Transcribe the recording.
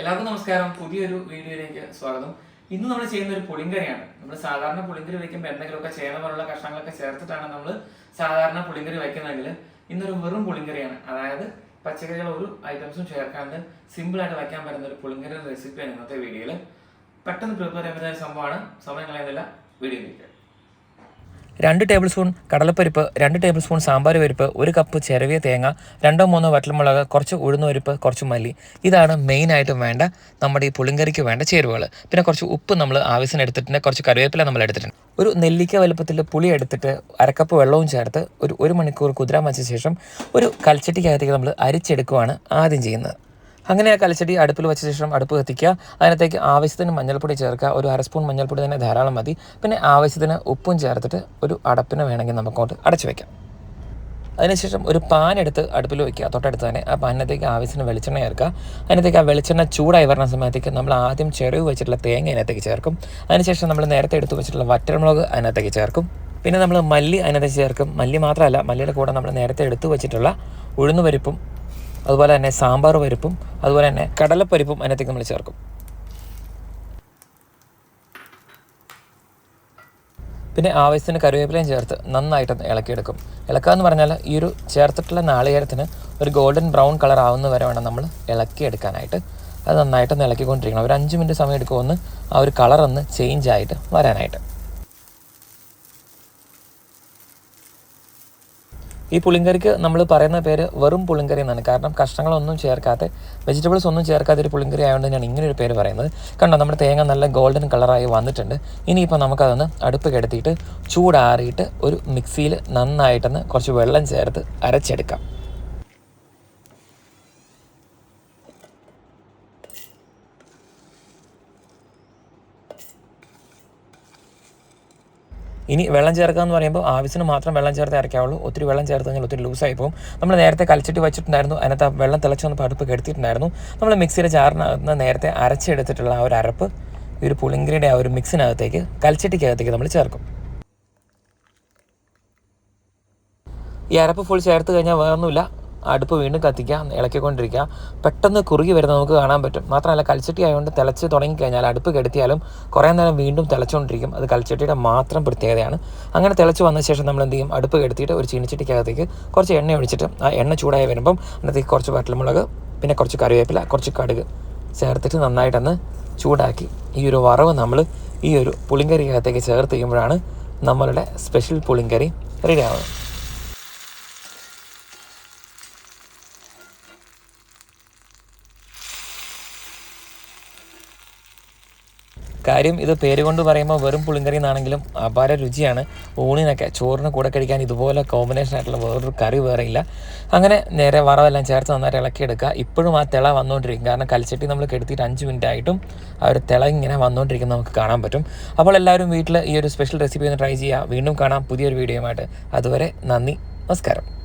എല്ലാവർക്കും നമസ്കാരം. പുതിയൊരു വീഡിയോയിലേക്ക് സ്വാഗതം. ഇന്ന് നമ്മൾ ചെയ്യുന്ന ഒരു പുളിങ്കറിയാണ്. നമ്മൾ സാധാരണ പുളിങ്കറി വയ്ക്കുമ്പോൾ എന്തെങ്കിലുമൊക്കെ ചേന പോലുള്ള കഷ്ണങ്ങളൊക്കെ ചേർത്തിട്ടാണ് നമ്മൾ സാധാരണ പുളിങ്കറി വയ്ക്കുന്നതെങ്കിൽ ഇന്നൊരു വെറും പുളിങ്കറിയാണ്. അതായത് പച്ചക്കറികൾ ഒരു ഐറ്റംസും ചേർക്കാണ്ട് സിമ്പിൾ ആയിട്ട് വയ്ക്കാൻ പറ്റുന്ന ഒരു പുളിങ്കറി റെസിപ്പിയാണ് ഇന്നത്തെ വീഡിയോയിൽ പെട്ടെന്ന് പ്രിപ്പയർ ചെയ്യാൻ ഒരു സംഭവമാണ്. സമയം കളയുന്നില്ല. വീഡിയോയിലേക്ക് രണ്ട് ടേബിൾ സ്പൂൺ കടലപ്പരിപ്പ് രണ്ട് ടേബിൾ സ്പൂൺ സാമ്പാർ പരിപ്പ് ഒരു കപ്പ് ചെറിയ തേങ്ങ രണ്ടോ മൂന്നോ വറ്റൽമുളക് കുറച്ച് ഉഴുന്നുപരിപ്പ് കുറച്ച് മല്ലി. ഇതാണ് മെയിൻ മെയിനായിട്ടും വേണ്ട നമ്മുടെ ഈ പുളിങ്കറിക്ക് വേണ്ട ചേരുവകൾ പിന്നെ കുറച്ച് ഉപ്പ് നമ്മൾ ആവശ്യത്തിന് എടുത്തിട്ടുണ്ട്. കുറച്ച് കറിവേപ്പില നമ്മൾ എടുത്തിട്ടുണ്ട്. ഒരു നെല്ലിക്ക വലുപ്പത്തിൽ പുളി എടുത്തിട്ട് അരക്കപ്പ് വെള്ളവും ചേർത്ത് ഒരു ഒരു മണിക്കൂർ കുതിരാൻ വച്ച ശേഷം ഒരു കൽച്ചട്ടിക്കകത്തേക്ക് നമ്മൾ അരിച്ചെടുക്കുവാണ് ആദ്യം ചെയ്യുന്നത്. അങ്ങനെ ആ കലച്ചെടി അടുപ്പിൽ വെച്ച ശേഷം അടുപ്പ് കത്തിക്കുക. അതിനകത്തേക്ക് ആവശ്യത്തിന് മഞ്ഞൾപ്പൊടി ചേർക്കുക. ഒരു അര സ്പൂൺ മഞ്ഞൾപ്പൊടി തന്നെ ധാരാളം മതി. പിന്നെ ആവശ്യത്തിന് ഉപ്പും ചേർത്തിട്ട് ഒരു അടപ്പിന് വേണമെങ്കിൽ നമുക്കോട്ട് അടച്ചു വയ്ക്കാം അതിനുശേഷം ഒരു പാൻ എടുത്ത് അടുപ്പിൽ വയ്ക്കുക തൊട്ടടുത്ത് തന്നെ ആ പാനിനകത്തേക്ക് ആവശ്യത്തിന് വെളിച്ചെണ്ണ ചേർക്കുക. അതിനകത്തേക്ക് ആ വെളിച്ചെണ്ണ ചൂടായി വരുന്ന സമയത്തേക്ക് നമ്മൾ ആദ്യം ചെറിവ് വെച്ചിട്ടുള്ള തേങ്ങ അതിനകത്തേക്ക് ചേർക്കും. അതിനുശേഷം നമ്മൾ നേരത്തെ എടുത്ത് വെച്ചിട്ടുള്ള വറ്റൽമുളക് അതിനകത്തേക്ക് ചേർക്കും. പിന്നെ നമ്മൾ മല്ലി അതിനകത്ത് ചേർക്കും. മല്ലി മാത്രമല്ല മല്ലിയുടെ കൂടെ നമ്മൾ നേരത്തെ എടുത്ത് വെച്ചിട്ടുള്ള ഉഴുന്നുപരിപ്പും അതുപോലെ തന്നെ സാമ്പാർ പരിപ്പും അതുപോലെ തന്നെ കടലപ്പരിപ്പും അതിനകത്തേക്ക് നമ്മൾ ചേർക്കും. പിന്നെ ആവശ്യത്തിന് കറിവേപ്പിലയും ചേർത്ത് നന്നായിട്ട് ഇളക്കിയെടുക്കും. ഇളക്കുക എന്ന് പറഞ്ഞാൽ ഈ ഒരു ചേർത്തിട്ടുള്ള നാളികേരത്തിന് ഒരു ഗോൾഡൻ ബ്രൗൺ കളർ ആവുന്ന വരെ വേണം നമ്മൾ ഇളക്കിയെടുക്കാനായിട്ട്. അത് നന്നായിട്ടൊന്ന് ഇളക്കിക്കൊണ്ടിരിക്കണം. ഒരു അഞ്ച് മിനിറ്റ് സമയം എടുക്കുമെന്ന് ആ ഒരു കളർ ഒന്ന് ചേഞ്ച് ആയിട്ട് വരാനായിട്ട്. ഈ പുളിങ്കറിക്ക് നമ്മൾ പറയുന്ന പേര് വെറും പുളിങ്കറി എന്നാണ്. കാരണം കഷ്ണങ്ങളൊന്നും ചേർക്കാത്ത വെജിറ്റബിൾസ് ഒന്നും ചേർക്കാത്ത ഒരു പുളിങ്കറി ആയതുകൊണ്ട് ഞാൻ ഇങ്ങനെ ഒരു പേര് പറയുന്നത്. കണ്ടോ നമ്മുടെ തേങ്ങ നല്ല ഗോൾഡൻ കളറായി വന്നിട്ടുണ്ട്. ഇനിയിപ്പോൾ നമുക്കതൊന്ന് അടുപ്പ് കിടത്തിയിട്ട് ചൂടാറിയിട്ട് ഒരു മിക്സിയിൽ നന്നായിട്ടൊന്ന് കുറച്ച് വെള്ളം ചേർത്ത് അരച്ചെടുക്കാം. ഇനി വെള്ളം ചേർക്കുക എന്ന് പറയുമ്പോൾ ആവശ്യത്തിന് മാത്രം വെള്ളം ചേർത്ത് അരയ്ക്കാവുള്ളൂ. ഒത്തിരി വെള്ളം ചേർത്ത് കഴിഞ്ഞാൽ ഒത്തിരി ലൂസായി പോകും. നമ്മൾ നേരത്തെ കലച്ചിട്ട് വെച്ചിട്ടുണ്ടായിരുന്നു. അതിനകത്ത് ആ വെള്ളം തിളച്ച് വന്ന് പടുപ്പ് കെടുത്തിട്ടുണ്ടായിരുന്നു നമ്മൾ മിക്സിയുടെ ചാറിനകത്ത് നേരത്തെ അരച്ചെടുത്തിട്ടുള്ള ആ ഒരു അരപ്പ് ഈ ഒരു പുളിങ്കരിയുടെ ആ ഒരു മിക്സിനകത്തേക്ക് കലച്ചട്ടിക്കകത്തേക്ക് നമ്മൾ ചേർക്കും. ഈ അരപ്പ് ഫുൾ ചേർത്ത് കഴിഞ്ഞാൽ വേറൊന്നുമില്ല. അടുപ്പ് വീണ്ടും കത്തിക്കുക ഇളക്കിക്കൊണ്ടിരിക്കുക. പെട്ടെന്ന് കുറുകി വരുന്നത് നമുക്ക് കാണാൻ പറ്റും. മാത്രമല്ല കൽച്ചട്ടി ആയതുകൊണ്ട് തിളച്ച് തുടങ്ങിക്കഴിഞ്ഞാൽ അടുപ്പ് കെടുത്തിയാലും കുറേ നേരം വീണ്ടും തിളച്ചുകൊണ്ടിരിക്കും. അത് കൽച്ചട്ടിയുടെ മാത്രം പ്രത്യേകതയാണ്. അങ്ങനെ തിളച്ച് വന്ന ശേഷം നമ്മൾ എന്ത് ചെയ്യും? അടുപ്പ് കെടുത്തിയിട്ട് ഒരു ചീനിച്ചട്ടിക്കകത്തേക്ക് കുറച്ച് എണ്ണ ഒഴിച്ചിട്ട് ആ എണ്ണ ചൂടായി വരുമ്പം അതിനകത്തേക്ക് കുറച്ച് വട്ടൽമുളക് പിന്നെ കുറച്ച് കറിവേപ്പില കുറച്ച് കടുക് ചേർത്തിട്ട് നന്നായിട്ടൊന്ന് ചൂടാക്കി. ഈ ഒരു വറവ് നമ്മൾ ഈ ഒരു പുളിങ്കറിക്കകത്തേക്ക് ചേർത്ത് ചെയ്യുമ്പോഴാണ് നമ്മളുടെ സ്പെഷ്യൽ പുളിങ്കറി റെഡി ആവുന്നത്. കാര്യം ഇത് പേര് കൊണ്ട് പറയുമ്പോൾ വെറും പുളിങ്കറി എന്നാണെങ്കിലും അപാര രുചിയാണ്. ഊണിനൊക്കെ ചോറിന് കൂടെ കഴിക്കാൻ ഇതുപോലെ കോമ്പിനേഷൻ ആയിട്ടുള്ള വേറൊരു കറി വേറെ ഇല്ല. അങ്ങനെ നേരെ വറവെല്ലാം ചേർത്ത് നന്നായിട്ട് ഇളക്കിയെടുക്കുക. ഇപ്പോഴും ആ തിള വന്നുകൊണ്ടിരിക്കും. കാരണം കൽച്ചട്ടി നമ്മൾ കെടുത്തിയിട്ട് അഞ്ച് മിനിറ്റ് ആയിട്ടും ആ ഒരു തിള ഇങ്ങനെ വന്നുകൊണ്ടിരിക്കുന്നത് നമുക്ക് കാണാൻ പറ്റും. അപ്പോൾ എല്ലാവരും വീട്ടിൽ ഈ ഒരു സ്പെഷ്യൽ റെസിപ്പി ഒന്ന് ട്രൈ ചെയ്യുക. വീണ്ടും കാണാം പുതിയൊരു വീഡിയോയുമായിട്ട് അതുവരെ നന്ദി. നമസ്കാരം.